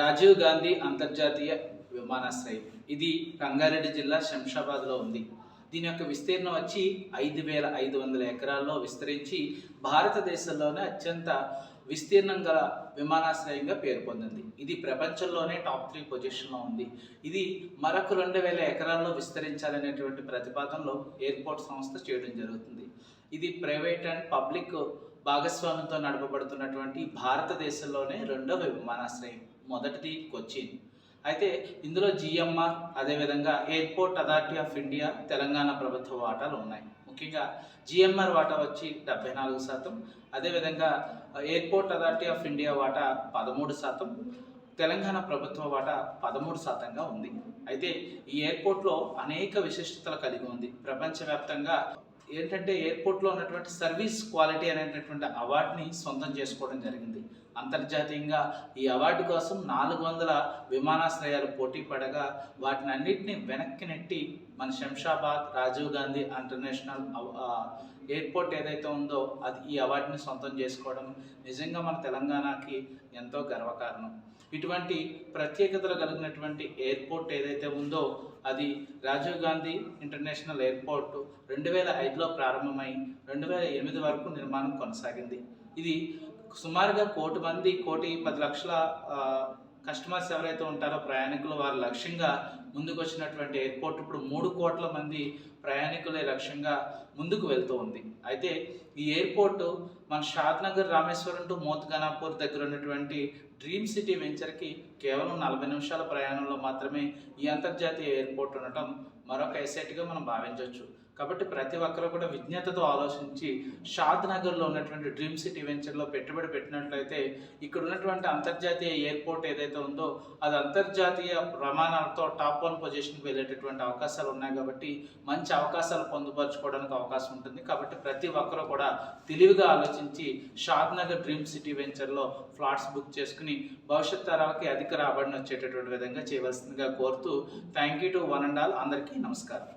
రాజీవ్ గాంధీ అంతర్జాతీయ విమానాశ్రయం. ఇది రంగారెడ్డి జిల్లా శంషాబాద్లో ఉంది. దీని యొక్క విస్తీర్ణం వచ్చి ఐదు వేల ఐదు వందల ఎకరాల్లో విస్తరించి భారతదేశంలోనే అత్యంత విస్తీర్ణం గల విమానాశ్రయంగా పేరు పొందింది. ఇది ప్రపంచంలోనే టాప్ త్రీ పొజిషన్లో ఉంది. ఇది మరొక రెండు వేల ఎకరాల్లో విస్తరించాలనేటువంటి ప్రతిపాదనలో ఎయిర్పోర్ట్ సంస్థ చేయడం జరుగుతుంది. ఇది ప్రైవేట్ అండ్ పబ్లిక్ భాగస్వామ్యంతో నడపబడుతున్నటువంటి భారతదేశంలోనే రెండవ విమానాశ్రయం మొదటిది కొచ్చిన్. అయితే ఇందులో జిఎంఆర్ అదేవిధంగా airport authority of India Telangana ప్రభుత్వ వాటాలు ఉన్నాయి. ముఖ్యంగా జిఎంఆర్ వాటా వచ్చి డెబ్బై నాలుగు శాతం అదేవిధంగా ఎయిర్పోర్ట్ అథారిటీ ఆఫ్ ఇండియా వాటా పదమూడు శాతం తెలంగాణ ప్రభుత్వ వాటా పదమూడు శాతంగా ఉంది. అయితే ఈ ఎయిర్పోర్ట్లో అనేక విశిష్టతలు కలిగి ఉంది. ప్రపంచవ్యాప్తంగా ఏంటంటే ఎయిర్పోర్ట్లో ఉన్నటువంటి సర్వీస్ క్వాలిటీ అనేటటువంటి అవార్డుని సొంతం చేసుకోవడం జరిగింది. అంతర్జాతీయంగా ఈ అవార్డు కోసం నాలుగు వందల విమానాశ్రయాలు పోటీ పడగా వాటిని అన్నింటినీ వెనక్కి నెట్టి మన శంషాబాద్ రాజీవ్ గాంధీ ఇంటర్నేషనల్ ఎయిర్పోర్ట్ ఏదైతే ఉందో అది ఈ అవార్డుని సొంతం చేసుకోవడం నిజంగా మన తెలంగాణకి ఎంతో గర్వకారణం. ఇటువంటి ప్రత్యేకతలు కలిగినటువంటి ఎయిర్పోర్ట్ ఏదైతే ఉందో అది రాజీవ్ గాంధీ ఇంటర్నేషనల్ ఎయిర్పోర్ట్ రెండు వేల ఐదులో ప్రారంభమై రెండు వేల ఎనిమిది వరకు నిర్మాణం కొనసాగింది. ఇది సుమారుగా కోటి మంది కోటి పది లక్షల కస్టమర్స్ ఎవరైతే ఉంటారో ప్రయాణికులు వారి లక్ష్యంగా ముందుకు వచ్చినటువంటి ఎయిర్పోర్ట్ ఇప్పుడు మూడు కోట్ల మంది ప్రయాణికులే లక్ష్యంగా ముందుకు వెళ్తూ ఉంది. అయితే ఈ ఎయిర్పోర్ట్ మన షాద్ నగర్ రామేశ్వరం టు మోత్గనాపూర్ దగ్గర ఉన్నటువంటి డ్రీమ్ సిటీ వెంచర్కి కేవలం నలభై నిమిషాల ప్రయాణంలో మాత్రమే ఈ అంతర్జాతీయ ఎయిర్పోర్ట్ ఉండటం మరొక ఎసెట్గా మనం భావించవచ్చు. కాబట్టి ప్రతి ఒక్కరు కూడా విజ్ఞతతో ఆలోచించి షాద్ నగర్లో ఉన్నటువంటి డ్రీమ్ సిటీ వెంచర్లో పెట్టుబడి పెట్టినట్లయితే ఇక్కడ ఉన్నటువంటి అంతర్జాతీయ ఎయిర్పోర్ట్ ఏదైతే ఉందో అది అంతర్జాతీయ ప్రమాణాలతో టాప్ వన్ పొజిషన్కి వెళ్ళేటటువంటి అవకాశాలు ఉన్నాయి కాబట్టి మంచి అవకాశాలు పొందుపరచుకోవడానికి అవకాశం ఉంటుంది. కాబట్టి ప్రతి ఒక్కరు కూడా తెలివిగా ఆలోచించి షాద్ నగర్ డ్రీమ్ సిటీ వెంచర్లో ఫ్లాట్స్ బుక్ చేసుకుని భవిష్యత్ తరాలకి అధిక రాబడిని వచ్చేటటువంటి విధంగా చేయవలసిందిగా కోరుతూ thank you to one and all. అందరికీ నమస్కారం.